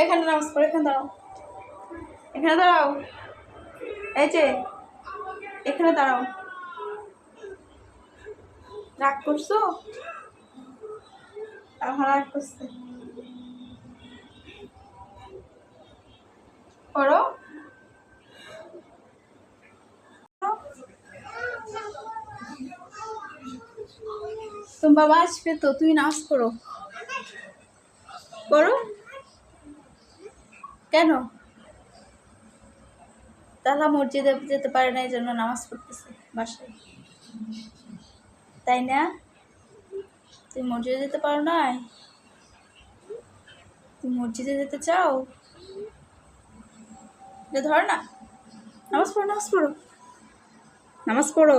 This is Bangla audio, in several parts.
এখানে নামাজ পড়ো, এখানে দাঁড়াও। এখানে দাঁড়াও। এই যে, এখানে দাঁড়াও। রাগ করছ? আমার রাগ করছে। পড়ো। তোমার বাবা আসবে তো তুই নাচ করো করো কেন? তাহলে মসজিদে যেতে পারে না এই জন্য নামাজ পড়তেছে বাসায়। তাই না? তুই মসজিদে যেতে পারো না? তুই মসজিদে যেতে চাও? ধর না। নামাজ পড়ো নামাজ পড়ো। নামাজ পড়ো।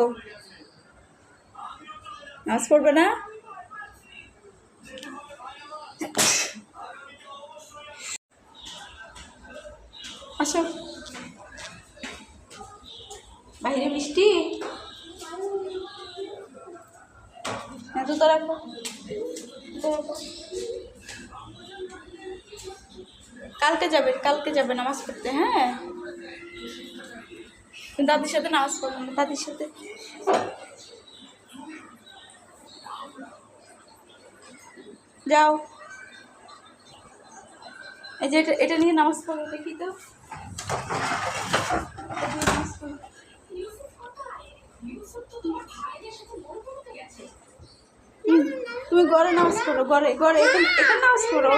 নামাজ পড়বে না? আসো। বাইরে বৃষ্টি হ্যাঁ জুতো রাখো। কালকে যাবে কালকে যাবে নামাজ পড়তে হ্যাঁ? দাদির সাথে নামাজ পড়ব না, দাদির সাথে। যাও। এই যে এটা এটা নিয়ে নামাজ পড়ো দেখি তো। তুমি ঘরে নামাজ পড়ো, ঘরে ঘরে, এখানে এখানে নামাজ পড়ো।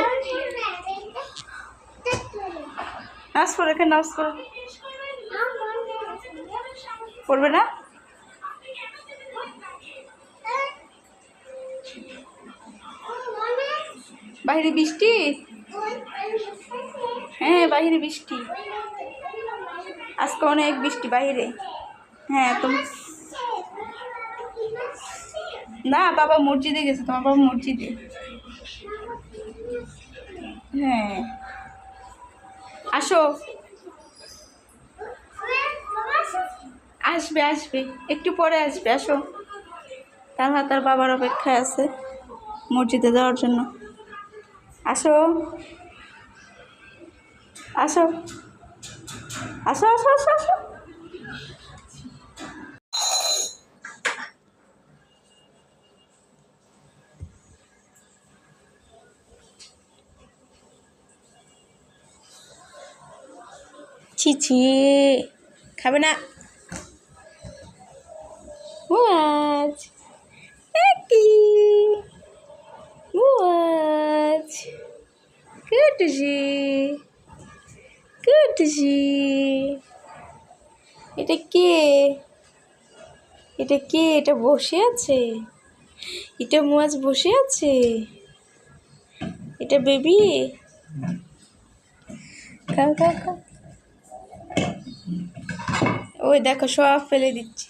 নামাজ পড়ো, এখানে নামাজ পড়ো। পড়বে না? বাইরে বৃষ্টি? হ্যাঁ বাইরে বৃষ্টি। আজকে অনেক বৃষ্টি বাইরে। হ্যাঁ তুমি না, বাবা মসজিদে গেছে, তোমার বাবা মসজিদে। হ্যাঁ। আসো। আসবে আসবে, একটু পরে আসবে, আসো। তার তার বাবার অপেক্ষায় আছে মসজিদে যাওয়ার জন্য। আসো। আসো। আসো আসো আসো আসো। ছি ছি। খাবে না? মুয়াজ। একই। মুয়াজ। কুটুজি কুটুজি এটা কে? এটা কে? এটা বসে আছে? এটা মাছ বসে আছে? এটা বেবি? ওই দেখো, সব ফেলে দিচ্ছি।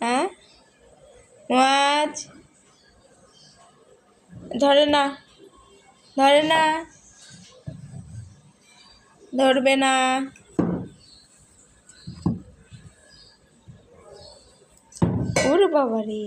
হ্যাঁ? মাছ ধরে না ধরে না। ধরবে না। ওর বাবা রে